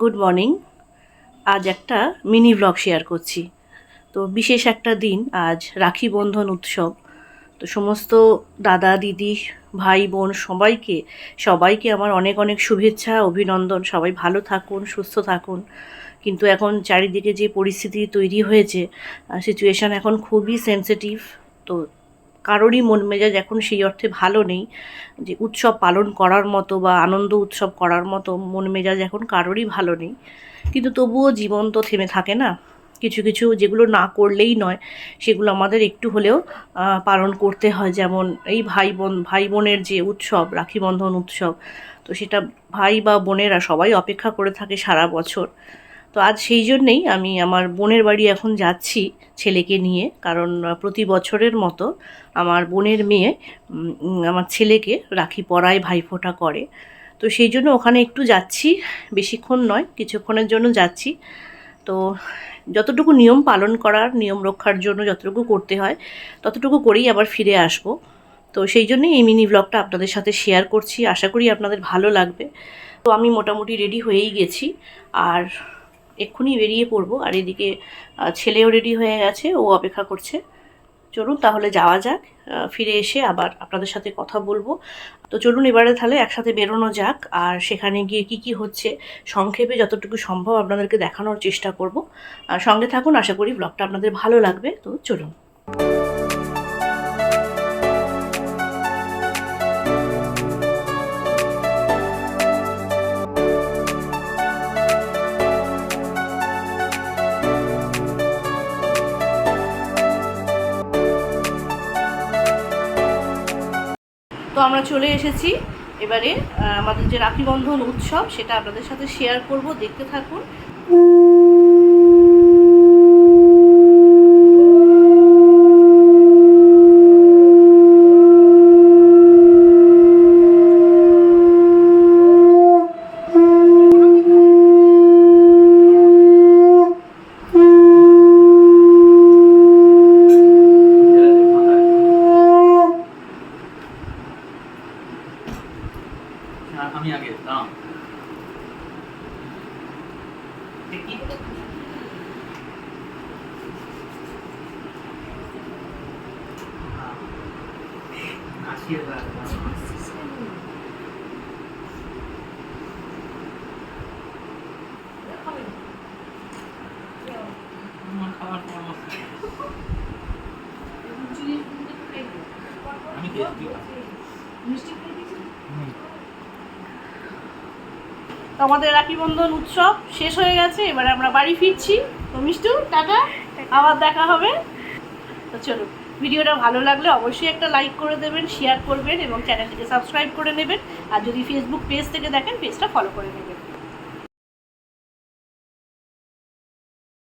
Good morning আজ একটা mini blog share করছি। তো বিশেষ একটা দিন, আজ রাখি বন্ধন উৎসব। তো সমস্ত দাদা, দিদি, ভাই, বোন সবাইকে সবাইকে আমার অনেক অনেক শুভেচ্ছা, অভিনন্দন। সবাই ভালো থাকুন, সুস্থ থাকুন। কিন্তু এখন চারিদিকে যে পরিস্থিতি তৈরি হয়েছে সিচুয়েশান এখন খুবই সেন্সিটিভ তো কারোরই মন মেজাজ এখন সেই অর্থে ভালো নেই। যে উৎসব পালন করার মতো বা আনন্দ উৎসব করার মতো মন মেজাজ এখন কারোরই ভালো নেই। কিন্তু তবুও জীবন তো থেমে থাকে না। কিছু কিছু যেগুলো না করলেই নয়, সেগুলো আমাদের একটু হলেও পালন করতে হয়। যেমন এই ভাই বোন, ভাই বোনের যে উৎসব, রাখি বন্ধন উৎসব, তো সেটা ভাই বা বোনেরা সবাই অপেক্ষা করে থাকে সারা বছর। তো আজ সেই জন্যেই আমি আমার বোনের বাড়ি এখন যাচ্ছি ছেলেকে নিয়ে, কারণ প্রতি বছরের মতো আমার বোনের মেয়ে আমার ছেলেকে রাখি পরায় ভাইফোঁটা করে। তো সেই জন্য ওখানে একটু যাচ্ছি, বেশিক্ষণ নয়, কিছুক্ষণের জন্য যাচ্ছি। তো যতটুকু নিয়ম পালন করার, নিয়ম রক্ষার জন্য যতটুকু করতে হয়, ততটুকু করেই আবার ফিরে আসব। তো সেই জন্যই এই মিনি ব্লগটা আপনাদের সাথে শেয়ার করছি, আশা করি আপনাদের ভালো লাগবে। তো আমি মোটামুটি রেডি হয়েই গেছি। আর এক্ষুনি বেরিয়ে পড়ব। আর এদিকে ছেলেও রেডি হয়ে গেছে, ও অপেক্ষা করছে। চলুন তাহলে যাওয়া যাক ফিরে এসে আবার আপনাদের সাথে কথা বলব। তো চলুন এবারে তাহলে একসাথে বেরোনো যাক, আর সেখানে গিয়ে কি কি হচ্ছে, সংক্ষেপে যতটুকু সম্ভব আপনাদেরকে দেখানোর চেষ্টা করব। আর সঙ্গে থাকুন, আশা করি ব্লগটা আপনাদের ভালো লাগবে। তো চলুন। তো আমরা চলে এসেছি। এবারে আমাদের যে রাখিবন্ধন উৎসব, সেটা আপনাদের সাথে শেয়ার করব। দেখতে থাকুন। আর আমি আগে দাঁড়াও আশীর্বাদ আমার খাবার পরামর্শ আমি খেয়েছি হুম। তো আমাদের রাখি বন্ধন উৎসব শেষ হয়ে গেছে এবারে আমরা বাড়ি ফিরছি। তো মিষ্টু টাটা আবার দেখা হবে। তো চলো ভিডিওটা ভালো লাগলে অবশ্যই একটা লাইক করে দেবেন শেয়ার করবেন এবং চ্যানেলটিকে সাবস্ক্রাইব করে নেবেন। আর যদি ফেসবুক পেজ থেকে দেখেন পেজটা ফলো করে নেবেন।